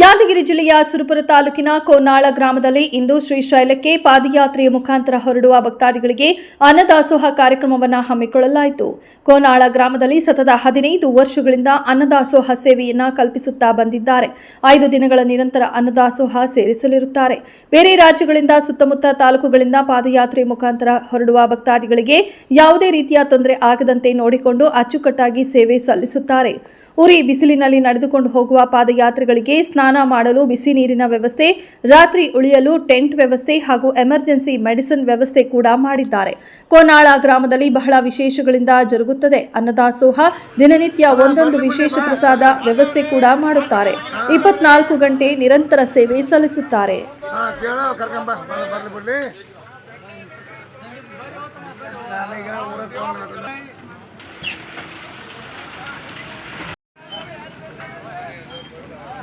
ಯಾದಗಿರಿ ಜಿಲ್ಲೆಯ ಸುರಪುರ ತಾಲೂಕಿನ ಕೋನಾಳ ಗ್ರಾಮದಲ್ಲಿ ಇಂದು ಶ್ರೀಶೈಲಕ್ಕೆ ಪಾದಯಾತ್ರೆಯ ಮುಖಾಂತರ ಹೊರಡುವ ಭಕ್ತಾದಿಗಳಿಗೆ ಅನ್ನದಾಸೋಹ ಕಾರ್ಯಕ್ರಮವನ್ನು ಹಮ್ಮಿಕೊಳ್ಳಲಾಯಿತು. ಕೋನಾಳ ಗ್ರಾಮದಲ್ಲಿ ಸತತ ಹದಿನೈದು ವರ್ಷಗಳಿಂದ ಅನ್ನದಾಸೋಹ ಸೇವೆಯನ್ನ ಕಲ್ಪಿಸುತ್ತಾ ಬಂದಿದ್ದಾರೆ. ಐದು ದಿನಗಳ ನಿರಂತರ ಅನ್ನದಾಸೋಹ ಸೇರಿಸಲಿರುತ್ತಾರೆ. ಬೇರೆ ರಾಜ್ಯಗಳಿಂದ ಸುತ್ತಮುತ್ತ ತಾಲೂಕುಗಳಿಂದ ಪಾದಯಾತ್ರೆ ಮುಖಾಂತರ ಹೊರಡುವ ಭಕ್ತಾದಿಗಳಿಗೆ ಯಾವುದೇ ರೀತಿಯ ತೊಂದರೆ ಆಗದಂತೆ ನೋಡಿಕೊಂಡು ಅಚ್ಚುಕಟ್ಟಾಗಿ ಸೇವೆ ಸಲ್ಲಿಸುತ್ತಾರೆ. ಉರಿ ಬಿಸಿಲಿನಲ್ಲಿ ನಡೆದುಕೊಂಡು ಹೋಗುವ ಪಾದಯಾತ್ರೆಗಳಿಗೆ ಸ್ನಾನ ಮಾಡಲು ಬಿಸಿ ನೀರಿನ ವ್ಯವಸ್ಥೆ, ರಾತ್ರಿ ಉಳಿಯಲು ಟೆಂಟ್ ವ್ಯವಸ್ಥೆ ಹಾಗೂ ಎಮರ್ಜೆನ್ಸಿ ಮೆಡಿಸಿನ್ ವ್ಯವಸ್ಥೆ ಕೂಡ ಮಾಡಿದ್ದಾರೆ. ಕೋನಾಳ ಗ್ರಾಮದಲ್ಲಿ ಬಹಳ ವಿಶೇಷಗಳಿಂದ ಜರುಗುತ್ತದೆ. ಅನ್ನದಾಸೋಹ, ದಿನನಿತ್ಯ ಒಂದೊಂದು ವಿಶೇಷ ಪ್ರಸಾದ ವ್ಯವಸ್ಥೆ ಕೂಡ ಮಾಡುತ್ತಾರೆ. ಇಪ್ಪತ್ನಾಲ್ಕು ಗಂಟೆ ನಿರಂತರ ಸೇವೆ ಸಲ್ಲಿಸುತ್ತಾರೆ.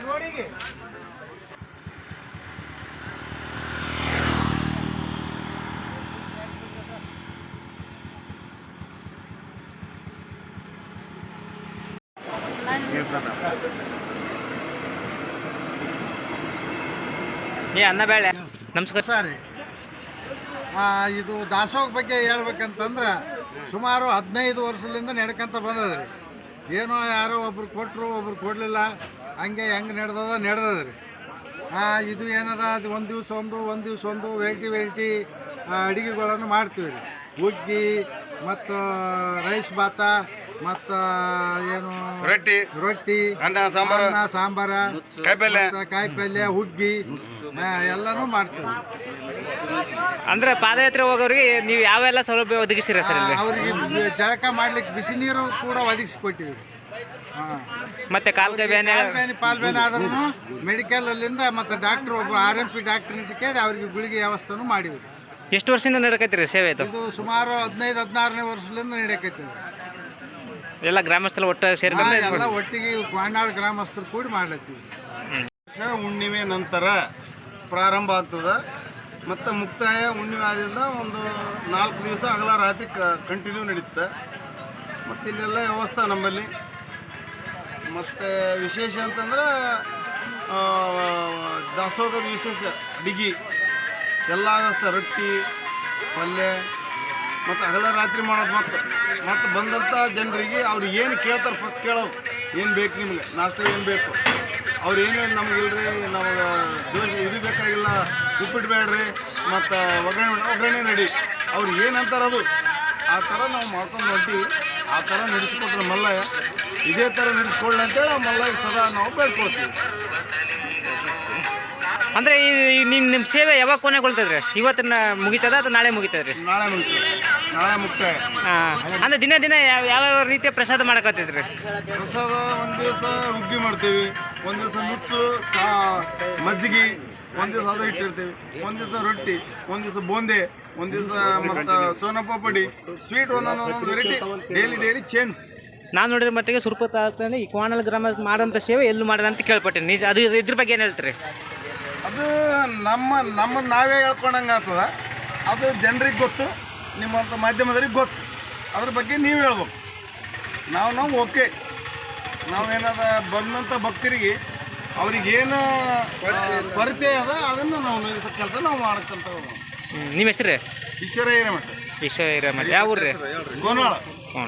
ರೋಡಿಗೆ ಏ ಅನ್ನ ಬೇಳೆ. ನಮಸ್ಕಾರ. ಸರ್. ಆ, ಇದು ದಾಸೋಹ ಬಗ್ಗೆ ಹೇಳ್ಬೇಕಂತಂದ್ರೆ ಸುಮಾರು ಹದಿನೈದು ವರ್ಷದಿಂದ ನಡ್ಕೊಂತ ಬಂದದ್ರಿ. ಏನೋ ಯಾರೋ ಒಬ್ರು ಕೊಟ್ಟರು ಒಬ್ರು ಕೊಡಲಿಲ್ಲ. ಹಂಗೆ ಹೆಂಗೆ ನಡೆದದ ನಡೆದದ್ರಿ. ಇದು ಏನದ ಅದು ಒಂದು ದಿವ್ಸ ಒಂದು ಒಂದು ದಿವ್ಸ ಒಂದು ವೆರೈಟಿ ವೆರೈಟಿ ಅಡುಗೆಗಳನ್ನು ಮಾಡ್ತೀವಿ ರೀ ಹುಗ್ಗಿ ಮತ್ತು ರೈಸ್ ಭಾತ ಮತ್ತು ಏನು? ರೊಟ್ಟಿ ರೊಟ್ಟಿ ಅನ್ನ ಸಾಂಬಾರು. ಅನ್ನ ಸಾಂಬಾರ ಕಾಯಿಪಲ್ಯ. ಕಾಯಿಪಲ್ಯ ಹುಗ್ಗಿ ಎಲ್ಲನೂ ಮಾಡ್ತೀವಿ ಅಂದ್ರೆ ಪಾದಯಾತ್ರೆ ಹೋಗೋರಿಗೆ ನೀವು ಯಾವೆಲ್ಲ ಸೌಲಭ್ಯ ಒದಗಿಸಿರ ಸರ್ ಅವ್ರಿಗೆ ಅವರಿಗೆ ಜಳಕ ಮಾಡ್ಲಿಕ್ಕೆ ಬಿಸಿ ನೀರು ಕೂಡ ಒದಗಿಸ್ಕೊಟ್ಟಿವಿ. ಮತ್ತೆ ಕಾಲ್ಗೆ ಬೇನೆ ಆದ್ರೂ ಮೆಡಿಕಲ್ ಅಲ್ಲಿಂದ ಮತ್ತೆ ಡಾಕ್ಟರ್ ಒಬ್ಬ ಆರ್ ಎಂ ಪಿ ಡಾಕ್ಟರ್ ಕೇಳಿ ಅವ್ರಿಗೆ ಗುಳಿಗೆ ವ್ಯವಸ್ಥೆನೂ ಮಾಡಿದ್ರು. ಎಷ್ಟು ವರ್ಷದಿಂದ ನಡಕತ್ತೀರಿ ಸೇವೆ ಇದು? ಇದು ಸುಮಾರು ಹದಿನೈದು ಹದಿನಾರನೇ ವರ್ಷದಿಂದ ನಡೆಯಕೈತಿ ಎಲ್ಲ ಗ್ರಾಮಸ್ಥರು ಒಟ್ಟು ಸೇರ್ಕೊಂಡು ಎಲ್ಲ ಒಟ್ಟಿಗೆ ಕ್ವಾಂಡಾಳ ಗ್ರಾಮಸ್ಥರು ಕೂಡಿ ಮಾಡ್ಲತ್ತೀವಿ. ವರ್ಷ ಹುಣ್ಣಿಮೆ ನಂತರ ಪ್ರಾರಂಭ ಆಗ್ತದ. ಮತ್ತು ಮುಕ್ತಾಯ ಹುಣ್ಣಿಮೆ ಆದಿಂದ ಒಂದು ನಾಲ್ಕು ದಿವಸ ಅಗಲ ರಾತ್ರಿ ಕಂಟಿನ್ಯೂ ನಡೀತದೆ. ಮತ್ತು ಇಲ್ಲೆಲ್ಲ ವ್ಯವಸ್ಥೆ ನಮ್ಮಲ್ಲಿ. ಮತ್ತು ವಿಶೇಷ ಅಂತಂದ್ರೆ ದಾಸೋಹದ ವಿಶೇಷ ಅಡಿಗೆ ಎಲ್ಲ ವ್ಯವಸ್ಥೆ, ರೊಟ್ಟಿ, ಪಲ್ಯ, ಮತ್ತು ಹಗಲ ರಾತ್ರಿ ಮಾಡೋದು ಮತ್ತು. ಮತ್ತು ಬಂದಂಥ ಜನರಿಗೆ ಅವ್ರು ಏನು ಕೇಳ್ತಾರೆ ಫಸ್ಟ್ ಕೇಳೋದು. ಏನು ಬೇಕು ನಿಮಗೆ? ನಾಷ್ಟ ಏನು ಬೇಕು? ಅವ್ರು ಏನು ನಮ್ಗೆ ಇಲ್ರಿ ನಮಗೆ ದೋಷ ಇದು ಬೇಕಾಗಿಲ್ಲ, ಉಪ್ಪಿಟ್ಟು ಬೇಡ್ರಿ, ಮತ್ತು ಒಗ್ಗರಣೆ ಒಗ್ಗರಣೆ ನಡಿ ಅವ್ರು ಏನು ಅಂತಾರೆ ಆ ಥರ ನಾವು ಮಾಡ್ಕೊಂಡು ಹೊಂಟೀವಿ. ಆ ಥರ ನಡೆಸ್ಕೊಟ್ರೆ ಮಲ್ಲಯ್ಯ. ಇದೇ ಥರ ನಡೆಸ್ಕೊಳ್ಳಿ ಅಂತೇಳಿ ಆ ಮಲ್ಲಯ್ಯ ಸದಾ ನಾವು ಬೇಡ್ಕೊಳ್ತೀವಿ. ಅಂದ್ರೆ ಈ ನಿಮ್ಮ ನಿಮ್ಮ ಸೇವೆ ಯಾವಾಗ ಕೊನೆಗೊಳ್ತದ್ರಿ? ಇವತ್ತಿನ ಮುಗಿತದ ಅಥವಾ ನಾಳೆ ಮುಗಿತದ್ರಿ? ನಾಳೆ ಮುಗಿತೀವಿ ನಾಳೆ ಮುಕ್ತಾಯ ಹಾಂ. ಅಂದ್ರೆ ದಿನ ದಿನ ಯಾವ ಯಾವ ರೀತಿಯ ಪ್ರಸಾದ ಮಾಡಕತ್ತಿದ್ರಿ? ಪ್ರಸಾದ ಒಂದು ದಿವಸ ಹುಗ್ಗಿ ಮಾಡ್ತೀವಿ ಒಂದು ದಿವಸ ಮುಚ್ಚು ಚಾ ಮಜ್ಜಿಗೆ ಒಂದು ದಿವಸ ಅದು ಇಟ್ಟಿರ್ತೀವಿ. ಒಂದು ದಿವಸ ರೊಟ್ಟಿ ಒಂದು ದಿವಸ ಬೂಂದೆ ಒಂದು ದಿವಸ ಮತ್ತು ಸೋನಾ ಪಾಪಡಿ ಸ್ವೀಟ್ ಒಂದೊಂದು ವೆರೈಟಿ ಡೈಲಿ ಡೈಲಿ ಚೇಂಜ್ ನಾನು ನೋಡಿದ ಮಟ್ಟಿಗೆ ಸುರಪತ್ ತಾಲೂಕಿನಲ್ಲಿ ಈ ಕೋಣಲ್ ಗ್ರಾಮ ಮಾಡೋಂಥ ಸೇವೆ ಎಲ್ಲೂ ಮಾಡಿದೆ ಅಂತ ಕೇಳ್ಪಟ್ಟೆ ನಿಜ ಅದು ಇದ್ರ ಬಗ್ಗೆ ಏನು ಹೇಳ್ತೀರಿ? ಅದು ನಮ್ಮ ನಮ್ಮ ನಾವೇ ಹೇಳ್ಕೊಂಡಂಗೆ ಆಗ್ತದ. ಅದು ಜನರಿಗೆ ಗೊತ್ತು ನಿಮ್ಮಂಥ ಮಾಧ್ಯಮದವ್ರಿಗೆ ಗೊತ್ತು. ಅದ್ರ ಬಗ್ಗೆ ನೀವು ಹೇಳ್ಬೇಕು. ನಾವು ನಾವು ಓಕೆ. ನಾವೇನಾದ ಬಂದಂಥ ಭಕ್ತರಿಗೆ ಅವ್ರಿಗೇನು ಕೊರತೆ ಅದ ಅದನ್ನು ನಾವು ಕೆಲಸ ನಾವು ಮಾಡಕ್ಕಂತ ನಿಮ್ಮ ಹೆಸರು? ಈಶ್ವರ ಹಿರೇಮಠ ಈಶ್ವರ ಹಿರೇಮಠ ಯಾವ ಊರ್ರಿ? ಗೋನಾಳ ಹ್ಞೂ